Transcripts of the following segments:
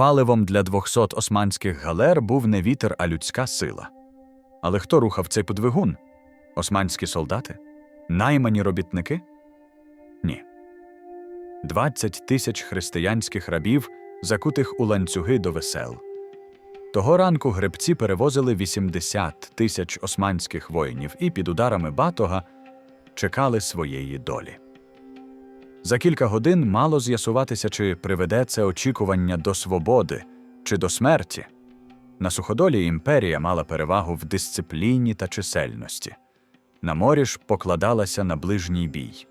Паливом для 200 османських галер був не вітер, а людська сила. Але хто рухав цей подвигун? Османські солдати? Наймані робітники? Ні. 20 тисяч християнських рабів, закутих у ланцюги до весел. Того ранку гребці перевозили 80 тисяч османських воїнів і під ударами батога чекали своєї долі. За кілька годин мало з'ясуватися, чи приведе це очікування до свободи чи до смерті. На суходолі імперія мала перевагу в дисципліні та чисельності. На морі ж покладалася на ближній бій.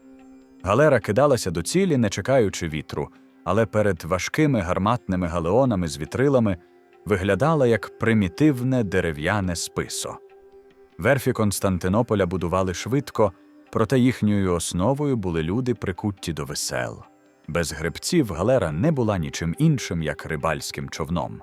Галера кидалася до цілі, не чекаючи вітру, але перед важкими гарматними галеонами з вітрилами виглядала як примітивне дерев'яне списо. Верфі Константинополя будували швидко, проте їхньою основою були люди, прикутті до весел. Без гребців галера не була нічим іншим, як рибальським човном.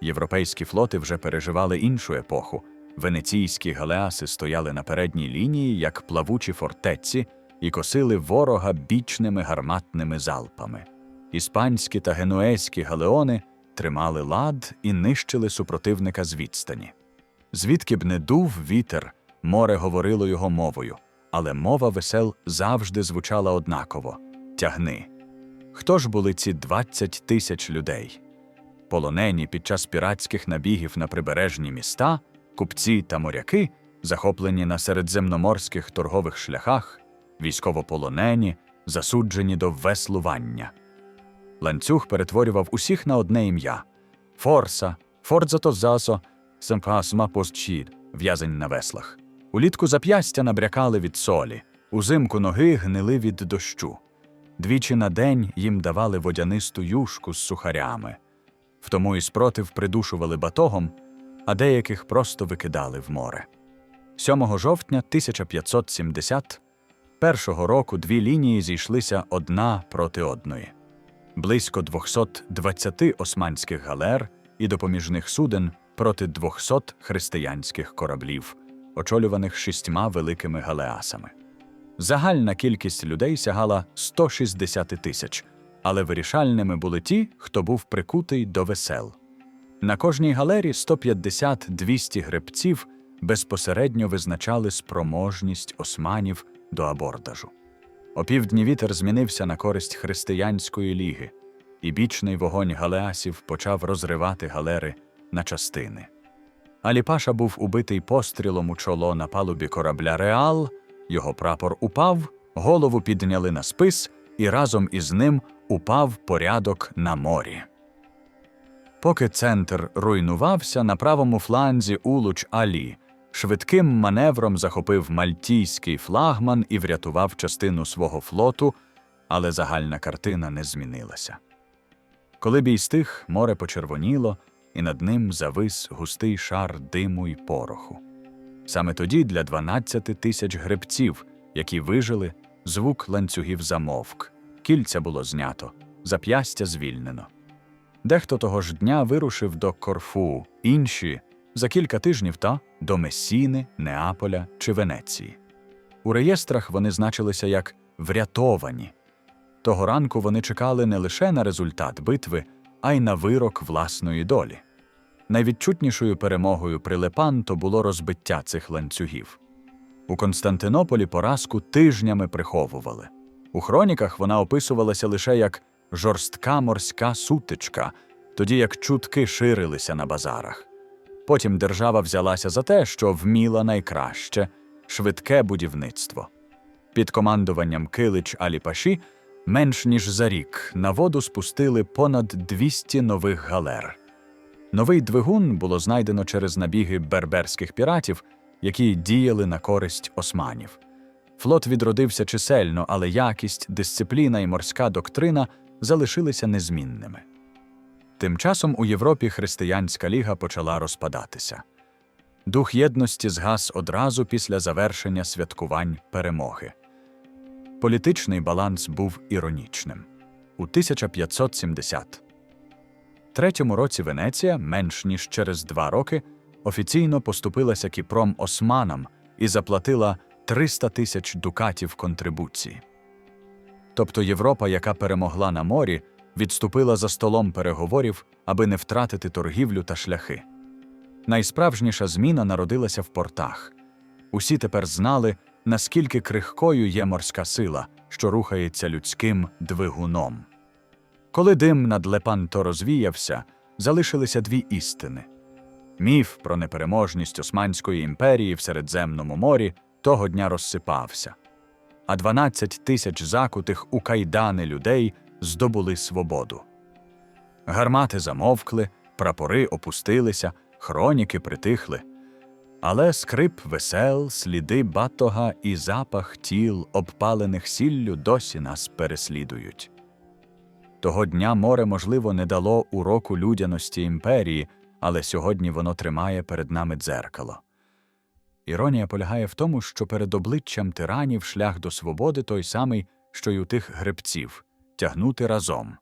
Європейські флоти вже переживали іншу епоху. Венеційські галеаси стояли на передній лінії, як плавучі фортеці, і косили ворога бічними гарматними залпами. Іспанські та генуезькі галеони тримали лад і нищили супротивника з відстані. Звідки б не дув вітер, море говорило його мовою, але мова весел завжди звучала однаково тягни. Хто ж були ці 20 тисяч людей? Полонені під час піратських набігів на прибережні міста, купці та моряки, захоплені на середземноморських торгових шляхах, військовополонені, засуджені до веслування. Ланцюг перетворював усіх на одне ім'я Форса, Фордзато Засо, Семпасма Постчід, в'язень на веслах. Улітку зап'ястя набрякали від солі, узимку ноги гнили від дощу. Двічі на день їм давали водянисту юшку з сухарями. Втому і спротив придушували батогом, а деяких просто викидали в море. 7 жовтня 1571 року дві лінії зійшлися одна проти одної. Близько 220 османських галер і допоміжних суден проти 200 християнських кораблів, очолюваних шістьма великими галеасами. Загальна кількість людей сягала 160 тисяч, але вирішальними були ті, хто був прикутий до весел. На кожній галері 150-200 гребців безпосередньо визначали спроможність османів до абордажу. Опівдні вітер змінився на користь християнської ліги, і бічний вогонь галеасів почав розривати галери на частини. Аліпаша був убитий пострілом у чоло на палубі корабля Реал, його прапор упав, голову підняли на спис, і разом із ним упав порядок на морі. Поки центр руйнувався, на правому фланзі Улуч Алі швидким маневром захопив мальтійський флагман і врятував частину свого флоту, але загальна картина не змінилася. Коли бій стих, море почервоніло, і над ним завис густий шар диму й пороху. Саме тоді для 12 тисяч гребців, які вижили, звук ланцюгів замовк, кільця було знято, зап'ястя звільнено. Дехто того ж дня вирушив до Корфу, інші за кілька тижнів та до Месіни, Неаполя чи Венеції. У реєстрах вони значилися як врятовані. Того ранку вони чекали не лише на результат битви, а й на вирок власної долі. Найвідчутнішою перемогою при Лепанто було розбиття цих ланцюгів. У Константинополі поразку тижнями приховували. У хроніках вона описувалася лише як жорстка морська сутичка, тоді як чутки ширилися на базарах. Потім держава взялася за те, що вміла найкраще швидке будівництво. Під командуванням Килич Аліпаші менш ніж за рік на воду спустили понад 200 нових галер. Новий двигун було знайдено через набіги берберських піратів, які діяли на користь османів. Флот відродився чисельно, але якість, дисципліна і морська доктрина залишилися незмінними. Тим часом у Європі християнська ліга почала розпадатися. Дух єдності згас одразу після завершення святкувань перемоги. Політичний баланс був іронічним. У 1573 році Венеція, менш ніж через два роки, офіційно поступилася кіпром османам і заплатила 300 тисяч дукатів контрибуції. Тобто Європа, яка перемогла на морі, відступила за столом переговорів, аби не втратити торгівлю та шляхи. Найсправжніша зміна народилася в портах. Усі тепер знали, наскільки крихкою є морська сила, що рухається людським двигуном. Коли дим над Лепанто розвіявся, залишилися дві істини. Міф про непереможність Османської імперії в Середземному морі того дня розсипався, а 12 тисяч закутих у кайдани людей здобули свободу. Гармати замовкли, прапори опустилися, хроніки притихли. Але скрип весел, сліди батога і запах тіл, обпалених сіллю, досі нас переслідують. Того дня море, можливо, не дало уроку людяності імперії, але сьогодні воно тримає перед нами дзеркало. Іронія полягає в тому, що перед обличчям тиранів шлях до свободи той самий, що й у тих гребців тягнути разом.